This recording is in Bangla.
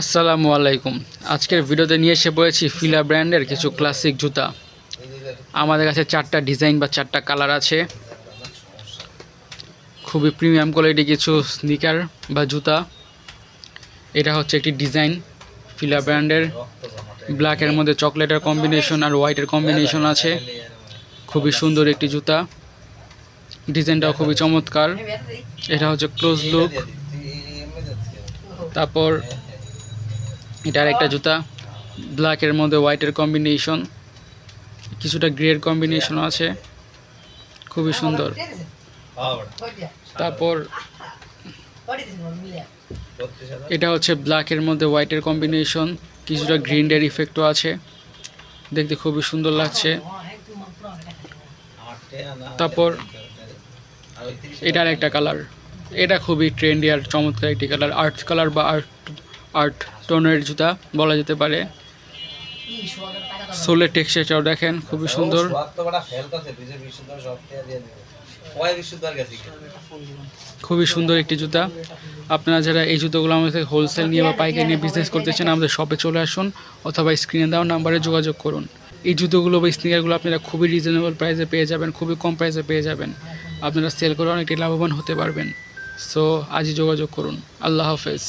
আসসালামু আলাইকুম। আজকের ভিডিওতে নিয়ে এসে পড়েছি ফিলা ব্র্যান্ডের কিছু ক্লাসিক জুতা। আমাদের কাছে চারটা ডিজাইন বা চারটা কালার আছে। খুবই প্রিমিয়াম কোয়ালিটি কিছু স্নিকার বা জুতা। এটা হচ্ছে একটি ডিজাইন ফিলা ব্র্যান্ডের। ব্ল্যাকের মধ্যে চকলেটের কম্বিনেশন আর হোয়াইটের কম্বিনেশন আছে। খুবই সুন্দর একটি জুতা। ডিজাইনটাও খুবই চমৎকার। এটা হচ্ছে ক্লোজ লুক তারপর এটার একটা জুতা ব্ল্যাকের মধ্যে হোয়াইটের কম্বিনেশন কিছুটা গ্রের কম্বিনেশন আছে, খুবই সুন্দর। তারপর এটা হচ্ছে ব্ল্যাকের মধ্যে হোয়াইটের কম্বিনেশন কিছুটা গ্রিন গ্রিনের ইফেক্টও আছে, দেখতে খুবই সুন্দর লাগছে। তারপর এটার একটা কালার এটা খুবই ট্রেন্ডি আর চমৎকার একটি কালার আর্ট কালার বা আর্ট আর্ট টোনের জুতা বলা যেতে পারে। সোলের টেক্সচারটাও দেখেন, খুবই সুন্দর। খুবই সুন্দর একটি জুতা। আপনারা যারা এই জুতোগুলো আমাদের থেকে হোলসেল নিয়ে বা পাইকারি নিয়ে বিজনেস করতে চান, আমাদের শপে চলে আসুন অথবা স্ক্রিনে দেওয়া নাম্বারে যোগাযোগ করুন। এই জুতোগুলো বা স্নিকারগুলো আপনারা খুবই রিজনেবল প্রাইসে পেয়ে যাবেন, খুবই কম প্রাইসে পেয়ে যাবেন। আপনারা সেল করে অনেকটাই লাভবান হতে পারবেন। সো আজই যোগাযোগ করুন। আল্লাহ হাফেজ।